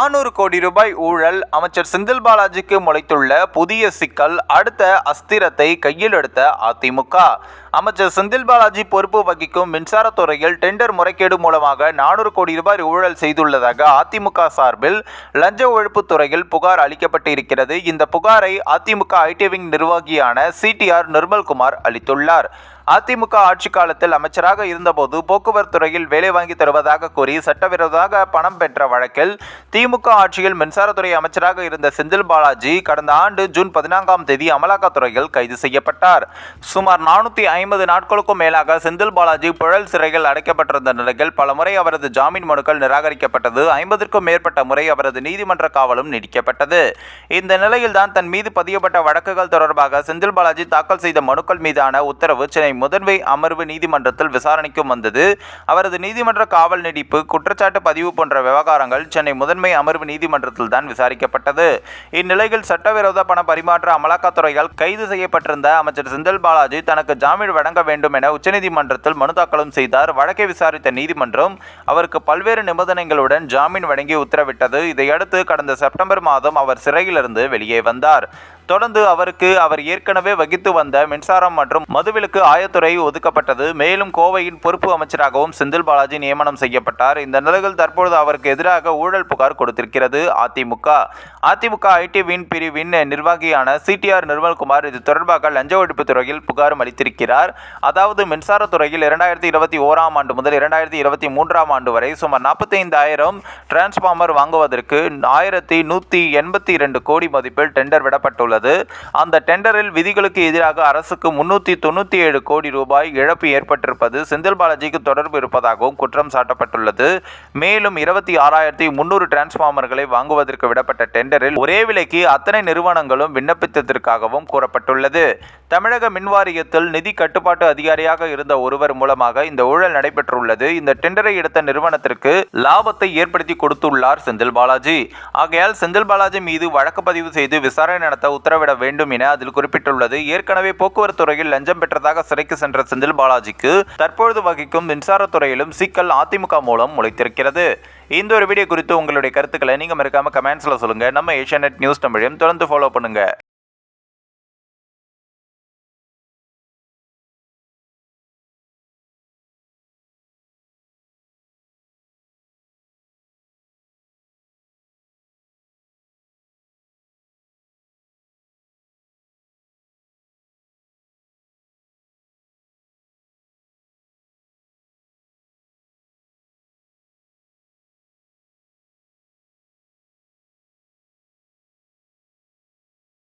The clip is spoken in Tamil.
நானூறு கோடி ரூபாய் ஊழல் அமைச்சர் செந்தில் பாலாஜிக்கு முளைத்துள்ள புதிய சிக்கல் அடுத்த அஸ்திரத்தை கையில் எடுத்த அதிமுக. அமைச்சர் செந்தில் பாலாஜி பொறுப்பு வகிக்கும் மின்சாரத்துறையில் டெண்டர் முறைகேடு மூலமாக நானூறு கோடி ரூபாய் ஊழல் செய்துள்ளதாக அதிமுக சார்பில் லஞ்ச ஒழிப்புத்துறையில் புகார் அளிக்கப்பட்டு இருக்கிறது இந்த புகாரை அதிமுக ஐடி விங் நிர்வாகியான சிடிஆர் நிர்மல்குமார் அளித்துள்ளார். அதிமுக ஆட்சி காலத்தில் அமைச்சராக இருந்தபோது போக்குவரத்து துறையில் வேலை வாங்கி தருவதாக கூறி சட்டவிரோதமாக பணம் பெற்ற வழக்கில் திமுக ஆட்சியில் மின்சாரத்துறை அமைச்சராக இருந்த செந்தில் பாலாஜி கடந்த ஆண்டு ஜூன் பதினான்காம் தேதி அமலாக்கத்துறையில் கைது செய்யப்பட்டார். சுமார் நானூற்றி ஐம்பது நாட்களுக்கும் மேலாக செந்தில் பாலாஜி புழல் சிறையில் அடைக்கப்பட்டிருந்த நிலையில் பலமுறை அவரது ஜாமீன் மனுக்கள் நிராகரிக்கப்பட்டது. ஐம்பதற்கும் மேற்பட்ட முறை அவரது நீதிமன்ற காவலும் நீடிக்கப்பட்டது இந்த நிலையில்தான் தன் மீது பதியப்பட்ட வழக்குகள் தொடர்பாக செந்தில் பாலாஜி தாக்கல் செய்த மனுக்கள் மீதான உத்தரவு சென்னை முதன்மை அமர்வு நீதிமன்றத்தில் விசாரணைக்கும் வந்தது. அவரது நீதிமன்ற காவல் நீடிப்பு குற்றச்சாட்டு பதிவு போன்ற விவகாரங்கள் சென்னை முதன்மை அமர்வு நீதிமன்றத்தில் தான் விசாரிக்கப்பட்டது. இந்நிலையில் சட்டவிரோத பண பரிமாற்ற அமலாக்கத்துறையால் கைது செய்யப்பட்டிருந்த அமைச்சர் செந்தில் பாலாஜி தனக்கு ஜாமீன் வழங்க வேண்டும் என உச்சநீதிமன்றத்தில் மனு தாக்கலும் செய்தார். வழக்கை விசாரித்த நீதிமன்றம் அவருக்கு பல்வேறு நிபந்தனைகளுடன் ஜாமீன் வழங்கி உத்தரவிட்டது. இதையடுத்து கடந்த செப்டம்பர் மாதம் அவர் சிறையிலிருந்து வெளியே வந்தார். தொடர்ந்து அவருக்கு அவர் ஏற்கனவே வகித்து வந்த மின்சாரம் மற்றும் மதுவிலக்கு ஆயத்துறை ஒதுக்கப்பட்டது. மேலும் கோவையின் பொறுப்பு அமைச்சராகவும் செந்தில் பாலாஜி நியமனம் செய்யப்பட்டார். இந்த நிலையில் தற்பொழுது அவருக்கு எதிராக ஊழல் புகார் கொடுத்திருக்கிறது அதிமுக. அதிமுக ஐடி வின் பிரிவின் நிர்வாகியான சிடிஆர் நிர்மல்குமார் இது தொடர்பாக லஞ்ச ஒழிப்பு துறையில் புகாரும் அளித்திருக்கிறார். அதாவது மின்சாரத்துறையில் இரண்டாயிரத்தி இருபத்தி ஓராம் ஆண்டு முதல் இரண்டாயிரத்தி இருபத்தி மூன்றாம் ஆண்டு வரை சுமார் நாற்பத்தைந்தாயிரம் டிரான்ஸ்ஃபார்மர் வாங்குவதற்கு ஆயிரத்தி நூற்றி எண்பத்தி இரண்டு கோடி மதிப்பில் டெண்டர் விடப்பட்டுள்ளது. அந்த டெண்டரில் விதிகளுக்கு எதிராக அரசுக்கு முன்னூற்றி தொண்ணூற்றி ஏழு கோடி ரூபாய் இழப்பு ஏற்பட்டிருப்பது செந்தில் பாலாஜிக்கு தொடர்பு இருப்பதாகவும் குற்றம் சாட்டப்பட்டுள்ளது. மேலும் இருபத்தி ஆறாயிரத்தி முன்னூறு டிரான்ஸ்பார்மர்களை வாங்குவதற்கு விடப்பட்ட டெண்டரில் ஒரே விலைக்கு அத்தனை நிறுவனங்களும் விண்ணப்பித்ததற்காகவும் கூறப்பட்டுள்ளது. தமிழக மின்வாரியத்தில் நிதி கட்டுப்பாட்டு அதிகாரியாக இருந்த ஒருவர் மூலமாக இந்த ஊழல் நடைபெற்றுள்ளது. இந்த டெண்டரை எடுத்த நிறுவனத்திற்கு லாபத்தை ஏற்படுத்தி கொடுத்துள்ளார் செந்தில் பாலாஜி. ஆகையால் செந்தில் பாலாஜி மீது வழக்கு பதிவு செய்து விசாரணை நடத்த உத்தரவிட வேண்டும் என அதில் குறிப்பிட்டுள்ளது. ஏற்கனவே போக்குவரத்துறையில் லஞ்சம் பெற்றதாக சிறைக்கு சென்ற செந்தில் பாலாஜிக்கு தற்பொழுது வகிக்கும் மின்சாரத்துறையிலும் சிக்கல் அதிமுக மூலம் முளைத்திருக்கிறது. இந்த ஒரு வீடியோ குறித்து உங்களுடைய கருத்துக்களை நீங்கள் மறக்காம கமெண்ட்ஸ்ல சொல்லுங்கள் நம்ம ஏஷியா நியூஸ் தமிழையும் தொடர்ந்து ஃபாலோ பண்ணுங்க.